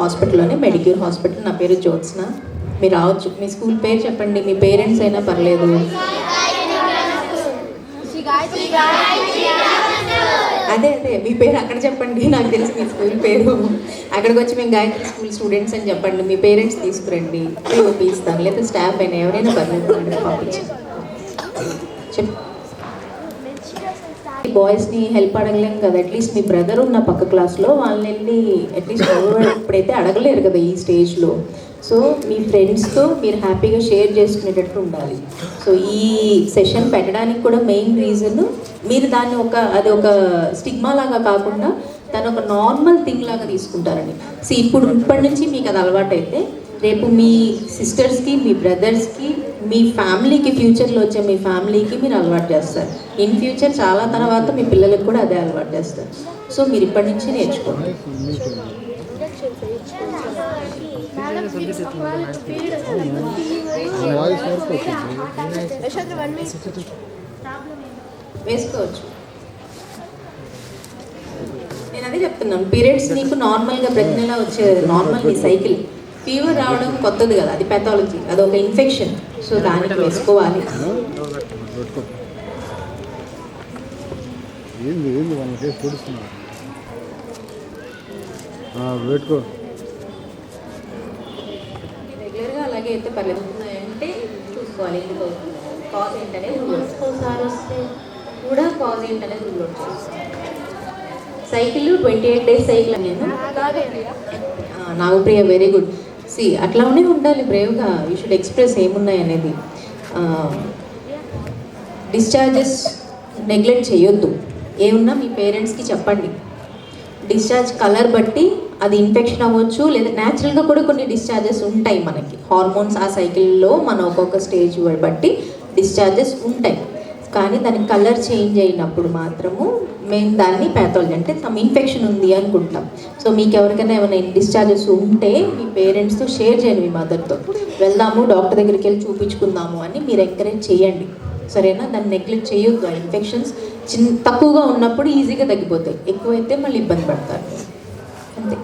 హాస్పిటల్లోనే Medicure hospital. నా పేరు జ్యోత్స్న. మీరు రావచ్చు. మీ స్కూల్ పేరు చెప్పండి. మీ పేరెంట్స్ అయినా పర్లేదు. అదే అదే. మీ పేరు అక్కడ చెప్పండి. నాకు తెలిసి మీ స్కూల్ పేరు. అక్కడికి వచ్చి మేము గాయత్రి స్కూల్ స్టూడెంట్స్ అని చెప్పండి. మీ పేరెంట్స్ తీసుకురండి. పిఓపి ఇస్తాను లేదా స్టాఫ్ అయినా ఎవరైనా పర్లేదు. వాళ్ళని పంపించి చెప్ బాయ్స్ని హెల్ప్ అడగలేం కదా. అట్లీస్ట్ మీ బ్రదర్ ఉన్న పక్క క్లాస్లో వాళ్ళని వెళ్ళి అట్లీస్ట్ ఇప్పుడైతే అడగలేరు కదా ఈ స్టేజ్లో సో మీ ఫ్రెండ్స్తో మీరు హ్యాపీగా షేర్ చేసుకునేటట్టు ఉండాలి. సో ఈ సెషన్ పెట్టడానికి కూడా మెయిన్ రీజన్ మీరు దాన్ని ఒక అది ఒక స్టిగ్మా లాగా కాకుండా దాన్ని ఒక నార్మల్ థింగ్ లాగా తీసుకుంటారని సో ఇప్పుడు ఇప్పటి నుంచి మీకు అది అలవాటైతే రేపు మీ సిస్టర్స్కి మీ బ్రదర్స్కి మీ ఫ్యామిలీకి ఫ్యూచర్లో వచ్చే మీ ఫ్యామిలీకి మీరు అలవాటు చేస్తారు. ఇన్ ఫ్యూచర్ చాలా తర్వాత మీ పిల్లలకు కూడా అదే అలవాటు చేస్తారు. సో మీరు ఇప్పటి నుంచి నేర్చుకోండి. వేసుకోవచ్చు. నేను అదే చెప్తున్నాను. పీరియడ్స్ నీకు నార్మల్గా ప్రతి నెల వచ్చే నార్మల్ నీ సైకిల్. ఫీవర్ రావడం కొత్తది కదా అది పెథాలజీ అది ఒక ఇన్ఫెక్షన్ సో దానికి వేసుకోవాలి. ఏంది ఏంది వాళ్ళ కేసు పొడుస్తున్నారు పెట్టుకో. రెగ్యులర్గా అలాగే అయితే పర్లేదు. అంటే చూసుకోవాలి అవుతుంది కాజ్ ఏంటనే ఒకసారి వస్తే కూడా కాజ్ ఏంటనేది rule cycle twenty eight days cycle నేను. నాగప్రియ వెరీ గుడ్ సి అట్లానే ఉండాలి. బ్రేవ్గా యూ షుడ్ ఎక్స్ప్రెస్ ఏమున్నాయి అనేది. డిశ్చార్జెస్ నెగ్లెక్ట్ చేయొద్దు. ఏమున్నా మీ పేరెంట్స్కి చెప్పండి. డిశ్చార్జ్ కలర్ బట్టి అది ఇన్ఫెక్షన్ అవ్వచ్చు లేదా న్యాచురల్గా కూడా కొన్ని డిశ్చార్జెస్ ఉంటాయి మనకి. హార్మోన్స్ ఆ సైకిల్లో మన ఒక్కొక్క స్టేజ్ బట్టి డిశ్చార్జెస్ ఉంటాయి. కానీ దాని కలర్ చేంజ్ అయినప్పుడు మాత్రము మేము దాన్ని ప్యాథాలజీ అంటే సమ్ ఇన్ఫెక్షన్ ఉంది అనుకుంటాం. సో మీకు ఎవరికైనా ఏమైనా డిశ్చార్జెస్ ఉంటే మీ పేరెంట్స్తో షేర్ చేయండి మీ మదర్తో. వెళ్దాము డాక్టర్ దగ్గరికి వెళ్ళి చూపించుకుందాము అని మీరు ఎంకరేజ్ చేయండి. సరేనా? దాన్ని నెగ్లెక్ట్ చేయొద్దు. ఆ ఇన్ఫెక్షన్స్ చిన్న తక్కువగా ఉన్నప్పుడు ఈజీగా తగ్గిపోతాయి. ఎక్కువైతే మళ్ళీ ఇబ్బంది పడతారు. అంతే.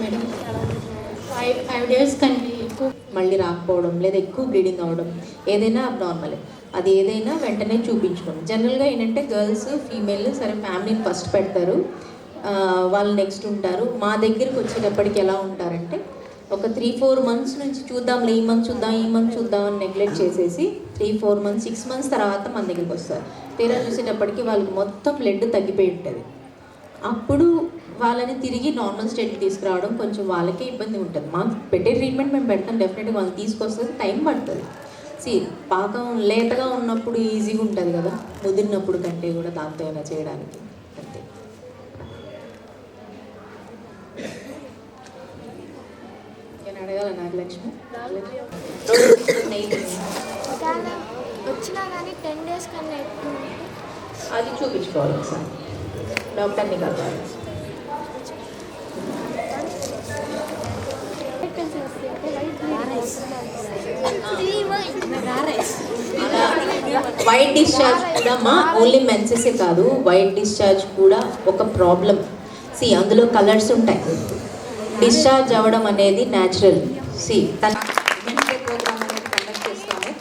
మేడం ఫైవ్ ఫైవ్ డేస్ కంటే ఎక్కువ మళ్ళీ రాకపోవడం లేదా ఎక్కువ బ్లీడింగ్ అవ్వడం ఏదైనా అబ్నార్మలే అది ఏదైనా వెంటనే చూపించుకోండి. జనరల్గా ఏంటంటే గర్ల్స్ ఫీమేల్ సరే ఫ్యామిలీని ఫస్ట్ పెడతారు. వాళ్ళు నెక్స్ట్ ఉంటారు. మా దగ్గరికి వచ్చేటప్పటికి ఎలా ఉంటారంటే ఒక త్రీ ఫోర్ మంత్స్ నుంచి చూద్దాంలే ఈ మంత్ చూద్దాం ఈ మంత్ చూద్దాం అని నెగ్లెక్ట్ చేసేసి three four months six months తర్వాత మన దగ్గరికి వస్తారు. తీరా చూసేటప్పటికి వాళ్ళకి మొత్తం బ్లడ్ తగ్గిపోయి ఉంటుంది. అప్పుడు వాళ్ళని తిరిగి నార్మల్ స్టేట్కి తీసుకురావడం కొంచెం వాళ్ళకే ఇబ్బంది ఉంటుంది. మాకు పెట్టే ట్రీట్మెంట్ మేము పెడతాం. డెఫినెట్గా వాళ్ళని తీసుకొస్తుంది టైం పడుతుంది. సి పాకం లేతగా ఉన్నప్పుడు ఈజీగా ఉంటుంది కదా. ముదిరినప్పుడు కంటే కూడా దాంతో ఏమైనా చేయడానికి. అంతే. నేను అడగాల నాగలక్ష్మి? నెయ్యి. ఒకవేళ వచ్చినా కానీ టెన్ డేస్ కన్నా అది చూపించుకోవాలి ఒకసారి. డాక్టర్ని కలవాలి. వైట్ డిశ్చార్జ్ కూడా మా ఓన్లీ మెన్సెసే కాదు వైట్ డిశ్చార్జ్ కూడా ఒక ప్రాబ్లం సి అందులో కలర్స్ ఉంటాయి. డిశ్చార్జ్ అవ్వడం అనేది న్యాచురల్ సి తన ఉమెన్స్ డే ప్రోగ్రామ్ అనేది కండక్ట్ చేస్తాము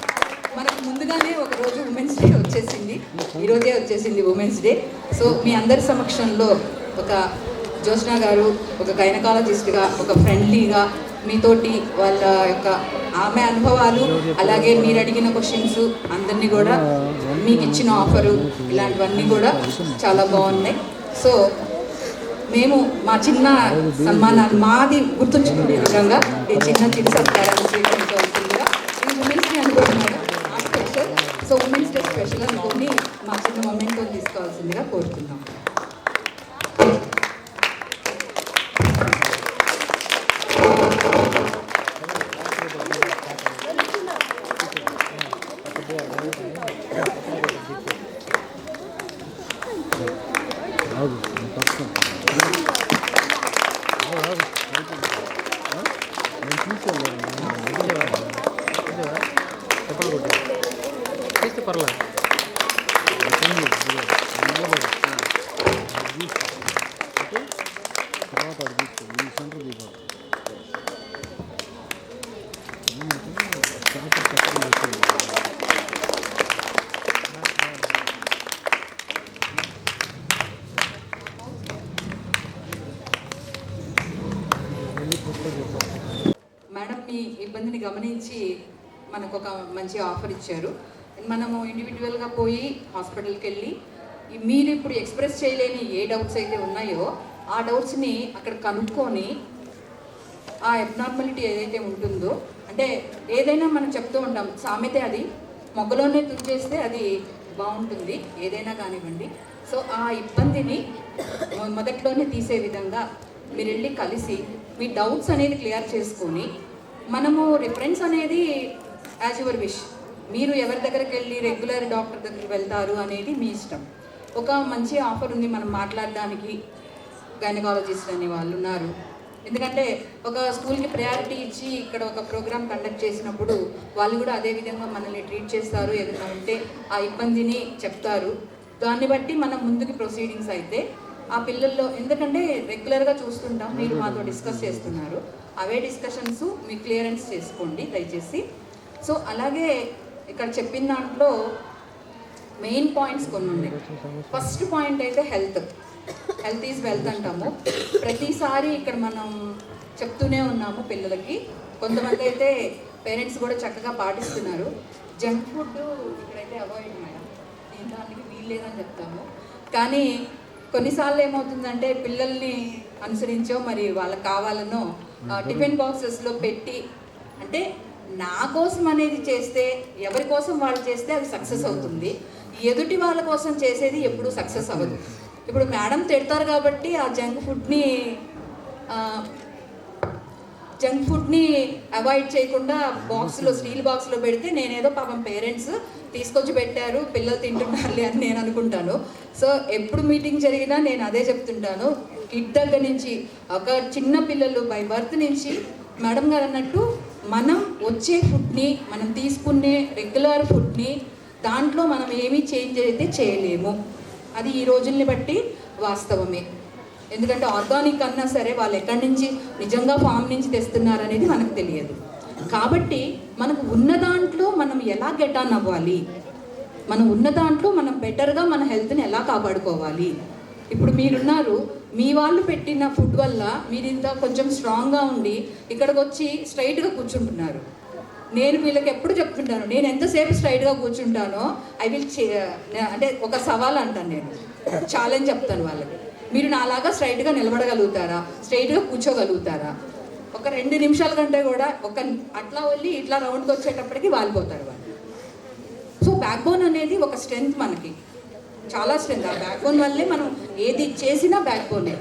మనకు ముందుగానే ఒక రోజు ఉమెన్స్ డే వచ్చేసింది. ఈరోజే వచ్చేసింది ఉమెన్స్ డే సో మీ అందరి సమక్షంలో ఒక జ్యోత్స్న గారు ఒక గైనకాలజిస్ట్గా ఒక ఫ్రెండ్లీగా మీతోటి వాళ్ళ యొక్క ఆమె అనుభవాలు అలాగే మీరు అడిగిన క్వశ్చన్స్ అందరినీ కూడా మీకు ఇచ్చిన ఆఫరు ఇలాంటివన్నీ కూడా చాలా బాగున్నాయి. సో మేము మా చిన్న సన్మానాన్ని మాది గుర్తుంచుకునే విధంగా ఈ చిన్న చిన్న సత్కారాన్ని స్వీకరించవలసిందిగా ఇది ఉమెన్స్ డే అనుకుంటున్నాను. Special so women's day special అనుకుని మా చిన్న మొమెంటో తీసుకోవాల్సిందిగా కోరుతున్నాం తర్వాత ఈ సెంటర్ మేడం మీ ఇబ్బందిని గమనించి మనకు ఒక మంచి ఆఫర్ ఇచ్చారు. మనము ఇండివిజువల్గా పోయి హాస్పిటల్కి వెళ్ళి మీరు ఇప్పుడు ఎక్స్ప్రెస్ చేయలేని ఏ డౌట్స్ అయితే ఉన్నాయో ఆ డౌట్స్ని అక్కడ కనుక్కొని ఆ అబ్నార్మాలిటీ ఏదైతే ఉంటుందో అంటే ఏదైనా మనం చెప్తూ ఉంటాం సామెతే అది మొగ్గలోనే తుంచేస్తే అది బాగుంటుంది ఏదైనా కానివ్వండి. సో ఆ ఇబ్బందిని మొదట్లోనే తీసే విధంగా మీరు వెళ్ళి కలిసి మీ డౌట్స్ అనేది క్లియర్ చేసుకొని మనము రిఫరెన్స్ అనేది యాజ్ యువర్ విష్. మీరు ఎవరి దగ్గరికి వెళ్ళి రెగ్యులర్ డాక్టర్ దగ్గరికి వెళ్తారు అనేది మీ ఇష్టం. ఒక మంచి ఆఫర్ ఉంది మనం మాట్లాడడానికి. గైనకాలజిస్ట్ అనే వాళ్ళు ఉన్నారు. ఎందుకంటే ఒక స్కూల్కి ప్రయారిటీ ఇచ్చి ఇక్కడ ఒక ప్రోగ్రామ్ కండక్ట్ చేసినప్పుడు వాళ్ళు కూడా అదే విధంగా మనల్ని ట్రీట్ చేస్తారు. ఏదైనా ఉంటే ఆ ఇబ్బందిని చెప్తారు. దాన్ని బట్టి మనం ముందుకు ప్రొసీడింగ్స్ అయితే ఆ పిల్లల్లో ఎందుకంటే రెగ్యులర్గా చూస్తుంటాం. మీరు మాతో డిస్కస్ చేస్తున్నారు. అవే డిస్కషన్స్ మీ క్లియరెన్స్ చేసుకోండి దయచేసి. సో అలాగే ఇక్కడ చెప్పిన దాంట్లో మెయిన్ పాయింట్స్ కొన్ని ఉన్నాయి. ఫస్ట్ పాయింట్ అయితే హెల్త్ హెల్త్ ఈజ్ వెల్త్ అంటాము ప్రతిసారి ఇక్కడ మనం చెప్తూనే ఉన్నాము పిల్లలకి. కొంతమంది అయితే పేరెంట్స్ కూడా చక్కగా పాటిస్తున్నారు. జంక్ ఫుడ్ ఇక్కడైతే అవాయిడ్ మేడం. దానికి వీల్లేదని చెప్తాము. కానీ కొన్నిసార్లు ఏమవుతుందంటే పిల్లల్ని అనుసరించో మరి వాళ్ళకి కావాలనో టిఫిన్ బాక్సెస్లో పెట్టి అంటే నా కోసం అనేది చేస్తే ఎవరి కోసం వాళ్ళు చేస్తే అది సక్సెస్ అవుతుంది. ఎదుటి వాళ్ళ కోసం చేసేది ఎప్పుడు సక్సెస్ అవ్వదు. ఇప్పుడు మేడం తిడతారు కాబట్టి ఆ జంక్ ఫుడ్ని జంక్ ఫుడ్ని అవాయిడ్ చేయకుండా బాక్స్లో స్టీల్ బాక్స్లో పెడితే నేనేదో పాపం పేరెంట్స్ తీసుకొచ్చి పెట్టారు పిల్లలు తింటున్నారు అని నేను అనుకుంటాను. సో ఎప్పుడు మీటింగ్ జరిగినా నేను అదే చెప్తుంటాను. కిడ్ దగ్గర నుంచి ఒక చిన్న పిల్లలు బై బర్త్ నుంచి మేడం గారు అన్నట్టు మనం వచ్చే ఫుడ్ని మనం తీసుకునే రెగ్యులర్ ఫుడ్ని దాంట్లో మనం ఏమీ చేంజ్ అయితే చేయలేము. అది ఈ రోజుల్ని బట్టి వాస్తవమే. ఎందుకంటే ఆర్గానిక్ అన్నా సరే వాళ్ళు ఎక్కడి నుంచి నిజంగా ఫామ్ నుంచి తెస్తున్నారనేది మనకు తెలియదు. కాబట్టి మనకు ఉన్న దాంట్లో మనం ఎలా గెట్ ఆన్ అవ్వాలి? మనం ఉన్న దాంట్లో మనం బెటర్గా మన హెల్త్ని ఎలా కాపాడుకోవాలి? ఇప్పుడు మీరున్నారు మీ వాళ్ళు పెట్టిన ఫుడ్ వల్ల మీరు ఇంత కొంచెం స్ట్రాంగ్గా ఉండి ఇక్కడికి వచ్చి స్ట్రైట్గా కూర్చుంటున్నారు. నేను వీళ్ళకి ఎప్పుడు చెప్తుంటాను నేను ఎంతసేపు స్ట్రైట్గా కూర్చుంటానో ఐ విల్ అంటే ఒక సవాల్ అంటాను నేను. ఛాలెంజ్ చెప్తాను వాళ్ళకి. మీరు నాలాగా స్ట్రైట్గా నిలబడగలుగుతారా? స్ట్రైట్గా కూర్చోగలుగుతారా? ఒక రెండు నిమిషాల కంటే కూడా ఒక అట్లా వెళ్ళి ఇట్లా రౌండ్కి వచ్చేటప్పటికి వాలిపోతారు వాళ్ళు. సో బ్యాక్ బోన్ అనేది ఒక స్ట్రెంగ్త్ మనకి. చాలా స్ట్రెంత్ ఆ బ్యాక్ బోన్ వల్లే మనం ఏది చేసినా బ్యాక్ బోనే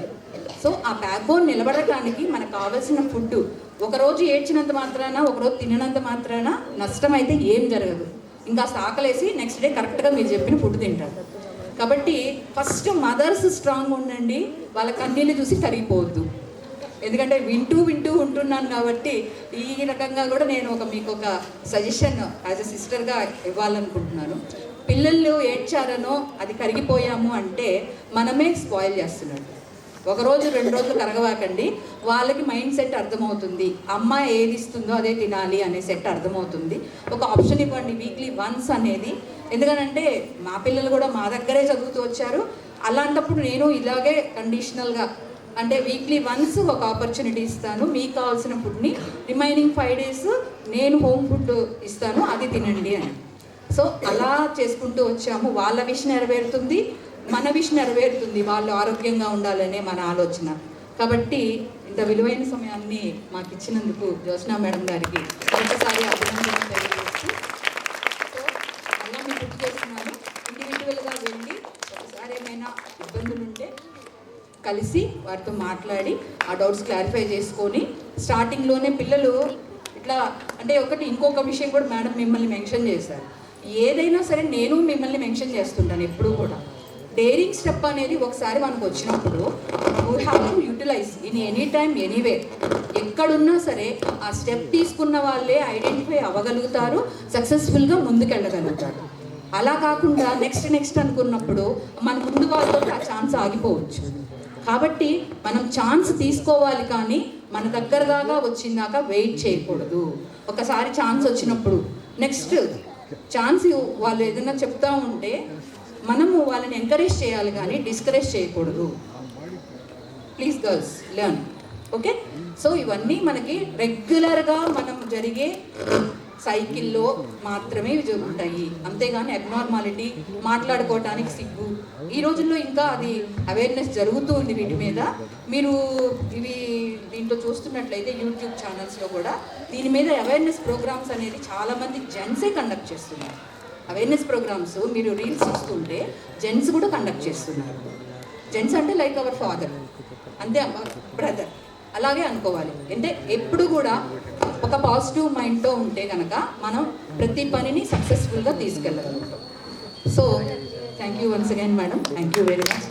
సో ఆ బ్యాక్ బోన్ నిలబడటానికి మనకు కావాల్సిన ఫుడ్ ఒకరోజు ఏడ్చినంత మాత్రాన ఒకరోజు తిననంత మాత్రాన నష్టం అయితే ఏం జరగదు. ఇంకా ఆకలేసి నెక్స్ట్ డే కరెక్ట్గా మీరు చెప్పిన ఫుడ్ తింటారు. కాబట్టి ఫస్ట్ మదర్స్ స్ట్రాంగ్ ఉండండి వాళ్ళ కన్నీళ్ళు చూసి కరిగిపోవద్దు ఎందుకంటే వింటూ వింటూ ఉంటున్నాను కాబట్టి ఈ రకంగా కూడా నేను ఒక మీకు ఒక సజెషన్ యాజ్ ఎ సిస్టర్గా ఇవ్వాలనుకుంటున్నాను. పిల్లలు ఏడ్చారనో అది కరిగిపోయాము అంటే మనమే స్పాయిల్ చేస్తున్నాడు. ఒక రోజు రెండు రోజులు కరగవాకండి. వాళ్ళకి మైండ్ సెట్ అర్థమవుతుంది. అమ్మ ఏది ఇస్తుందో అదే తినాలి అనే సెట్ అర్థమవుతుంది. ఒక ఆప్షన్ ఇవ్వండి వీక్లీ వన్స్ అనేది. ఎందుకనంటే మా పిల్లలు కూడా మా దగ్గరే చదువుతూ వచ్చారు. అలాంటప్పుడు నేను ఇలాగే కండిషనల్గా అంటే వీక్లీ వన్స్ ఒక ఆపర్చునిటీ ఇస్తాను. మీకు కావాల్సిన ఫుడ్ని రిమైనింగ్ ఫైవ్ డేస్ నేను హోమ్ ఫుడ్ ఇస్తాను. అది తినండి అని. సో అలా చేసుకుంటూ వచ్చాము. వాళ్ళ విష్ నెరవేరుతుంది. మన విష్ నెరవేరుతుంది. వాళ్ళు ఆరోగ్యంగా ఉండాలనే మన ఆలోచన. కాబట్టి ఇంత విలువైన సమయాన్ని మాకు ఇచ్చినందుకు జ్యోత్స్న మేడం గారికి ఒకసారి అభినందనలు తెలియజేస్తూ అలా గుర్తు చేస్తున్నాను. ఇండివిజువల్గా వెళ్ళి ఒకసారి ఏమైనా ఇబ్బందులు ఉంటే కలిసి వారితో మాట్లాడి ఆ డౌట్స్ క్లారిఫై చేసుకొని స్టార్టింగ్లోనే పిల్లలు ఇట్లా అంటే ఒకటి ఇంకొక విషయం కూడా మేడం మిమ్మల్ని మెన్షన్ చేశారు. ఏదైనా సరే నేను మిమ్మల్ని మెన్షన్ చేస్తుంటాను ఎప్పుడూ కూడా. డేరింగ్ స్టెప్ అనేది ఒకసారి మనకు వచ్చినప్పుడు you have to utilize in any time anyway ఎక్కడున్నా సరే ఆ స్టెప్ తీసుకున్న వాళ్ళే ఐడెంటిఫై అవ్వగలుగుతారు సక్సెస్ఫుల్గా ముందుకెళ్ళగలుగుతారు. అలా కాకుండా నెక్స్ట్ నెక్స్ట్ అనుకున్నప్పుడు మన ముందు వాళ్ళతో ఆ ఛాన్స్ ఆగిపోవచ్చు. కాబట్టి మనం ఛాన్స్ తీసుకోవాలి కానీ మన దగ్గర దాకా వచ్చిందాక వెయిట్ చేయకూడదు. ఒకసారి ఛాన్స్ వచ్చినప్పుడు. నెక్స్ట్ ఛాన్స్ వాళ్ళు ఏదైనా చెప్తా ఉంటే మనము వాళ్ళని ఎంకరేజ్ చేయాలి కానీ డిస్కరేజ్ చేయకూడదు. Please girls learn okay so ఇవన్నీ మనకి రెగ్యులర్గా మనం జరిగే సైకిల్లో మాత్రమే ఇవి జరుగుతాయి. అంతేగాని అబ్నార్మాలిటీ మాట్లాడుకోవటానికి సిగ్గు. ఈ రోజుల్లో ఇంకా అది అవేర్నెస్ జరుగుతూ ఉంది వీటి మీద. మీరు ఇవి దీంట్లో చూస్తున్నట్లయితే యూట్యూబ్ ఛానల్స్లో కూడా దీని మీద అవేర్నెస్ ప్రోగ్రామ్స్ అనేది చాలామంది జెంట్సే కండక్ట్ చేస్తున్నారు. అవేర్నెస్ ప్రోగ్రామ్స్ మీరు రీల్స్ చూస్తుంటే జెంట్స్ కూడా కండక్ట్ చేస్తున్నారు. జెంట్స్ అంటే లైక్ అవర్ ఫాదర్ అంతే బ్రదర్ అలాగే అనుకోవాలి. అంటే ఎప్పుడు కూడా ఒక పాజిటివ్ మైండ్తో ఉంటే కనుక మనం ప్రతి పనిని సక్సెస్ఫుల్గా తీసుకెళ్ళగలుగుతాం. So thank you once again madam thank you very much